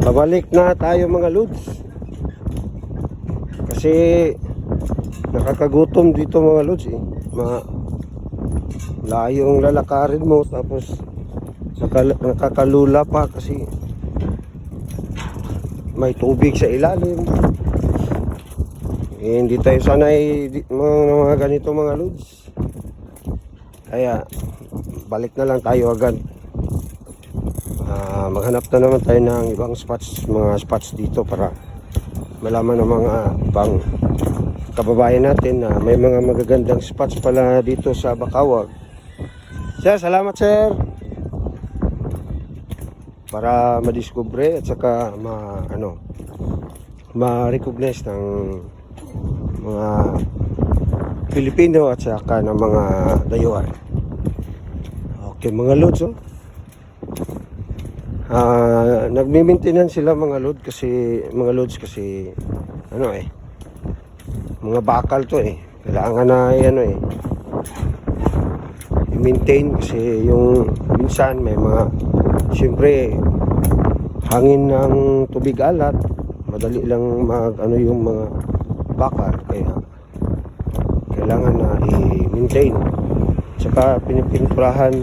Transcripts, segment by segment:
Pabalik na tayo mga lods. Kasi nakakagutom dito mga lods eh. Ma layo ang lalakarin mo tapos nakal- nakakalula pa kasi may tubig sa ilalim. Eh, hindi tayo sanay mga, mga ganito mga lods. Kaya balik na lang tayo agad. Ah, maghanap na naman tayo ng ibang spots, mga spots dito para malaman ng mga ibang kababayan natin na may mga magagandang spots pala dito sa Bakawag. Sir, salamat sir. Para madiskubre at saka ma ano ma-recognize ng mga Pilipino at saka ng mga dayuhan. Okay, mga lods oh. Ah, nagmi-maintenance sila mga load kasi mga loads kasi ano eh mga bakal to eh. Kailangan na eh, ano eh i-maintain kasi yung minsan may mga siyempre hangin ng tubig alat madali lang mag ano yung mga bakal kaya kailangan na i-maintain tsaka pinipinturahan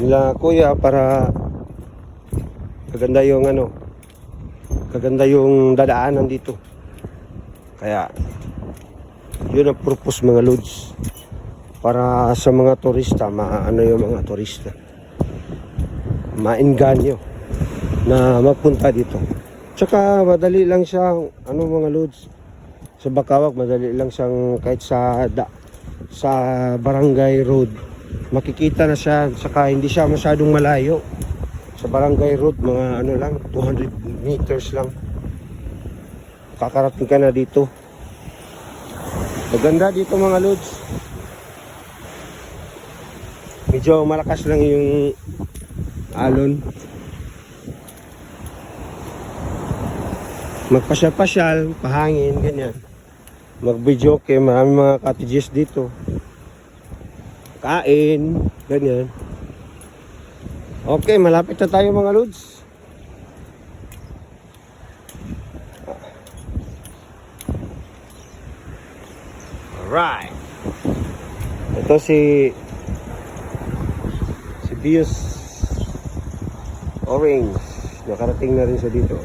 nila kuya para kaganda yung ano kaganda yung dadaanan dito kaya yun ang purpose mga loads para sa mga turista maano yung mga turista. Mainganyo na magpunta dito. Tsaka madali lang siya ano mga loads sa Bakawak madali lang siyang kahit sa da, sa barangay road makikita na siya saka hindi siya masyadong malayo sa barangay road mga ano lang 200 meters lang. Kakarating ka na dito. Maganda dito mga lods. Medyo malakas lang yung alon. Magpasyal-pasyal pahangin ganyan. Mag-video okay marami mga cottages dito. Kain ganyan Okay, malapit na tayo mga lods. Alright. Ito si si Bios Orange. Nakarating na rin siya dito.